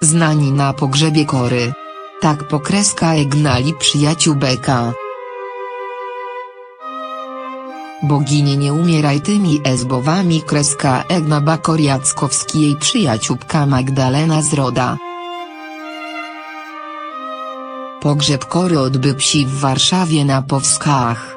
Znani na pogrzebie Kory. Tak pokreska egnali przyjaciół Beka. Boginie nie umieraj tymi ezbowami kreska Egna Bakor Jackowski jej przyjaciółka Magdalena Zroda. Pogrzeb Kory odbył się w Warszawie na Powskach.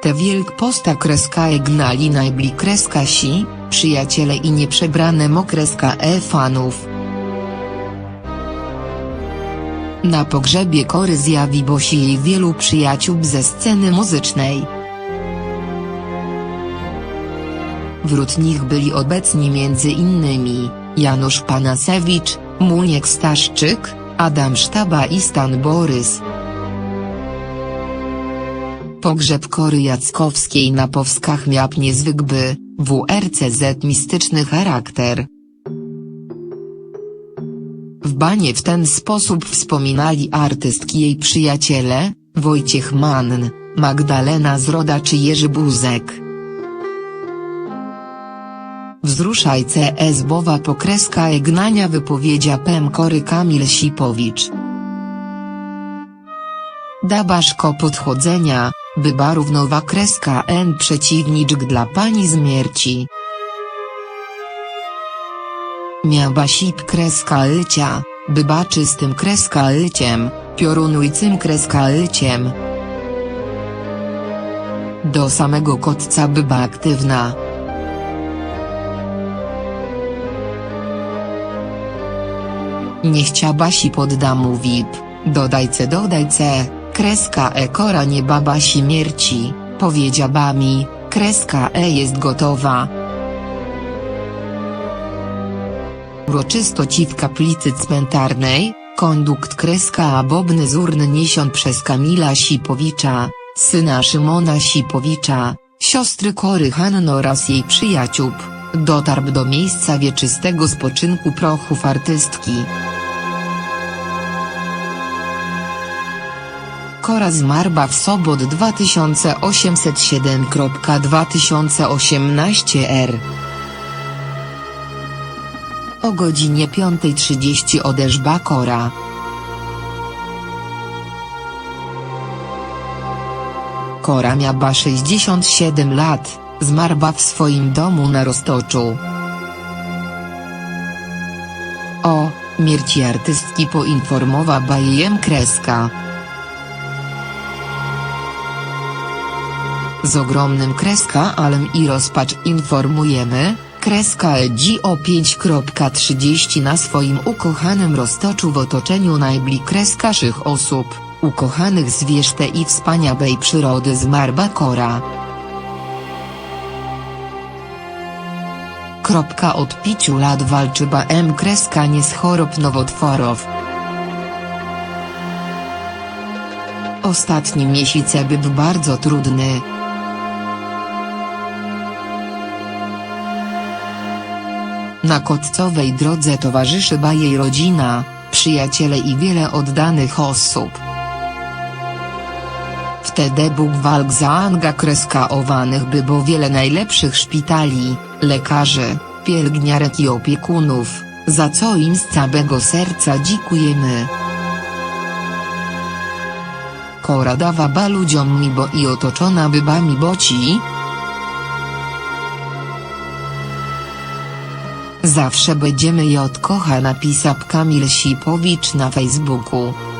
Te wielk posta kreska egnali najbli kreska si, przyjaciele i nieprzebrane mokreska e fanów. Na pogrzebie Kory zjawiło się jej wielu przyjaciół ze sceny muzycznej. Wśród nich byli obecni między innymi, Janusz Panasewicz, Muniek Staszczyk, Adam Sztaba i Stan Borys. Pogrzeb Kory Jackowskiej na Powskach miał niezwykły, WRCZ mistyczny charakter. W banie w ten sposób wspominali artystki jej przyjaciele, Wojciech Mann, Magdalena Zroda czy Jerzy Buzek. Wzruszaj CS Bowa pokreska egnania wypowiedzia Pem Kory Kamil Sipowicz. Dabaszko podchodzenia, byba równowa kreska N przeciwniczk dla pani śmierci. Miała sip kreska lycia, byba czystym kreska lyciem, piorunujcym kreska lyciem. Do samego kotca byba aktywna. Nie chciabasi poddamu VIP, dodajce dodajce, kreska e kora nie baba śmierci, powiedziała mi, kreska e jest gotowa. Uroczystości w kaplicy cmentarnej, kondukt kreska a bobny zurny niesion przez Kamila Sipowicza, syna Szymona Sipowicza, siostry Kory Hanno oraz jej przyjaciół, dotarł do miejsca wieczystego spoczynku prochów artystki. Kora zmarła w sobot 2807.2018 r. O godzinie 5.30 odeszła Kora. Kora miała 67 lat, zmarła w swoim domu na Roztoczu. O śmierci artystki poinformowała jej kreska. Z ogromnym kreska alem i rozpacz informujemy, kreska EDzi o 5.30 na swoim ukochanym roztoczu w otoczeniu najbli kreskaszych osób, ukochanych zwierzte i wspaniałej przyrody zmarła Kora. Kropka od piciu lat walczyła M kreska nie z chorób nowotworów. Ostatni miesiąc był bardzo trudny. Na kotcowej drodze towarzyszy jej rodzina, przyjaciele i wiele oddanych osób. Wtedy Bóg walk zaanga kreskaowanych by było wiele najlepszych szpitali, lekarzy, pielęgniarek i opiekunów, za co im z całego serca dziękujemy. Kora dawa ba ludziom mi bo i otoczona bybami boci, Zawsze będziemy je odkocha napisał Kamil Sipowicz na Facebooku.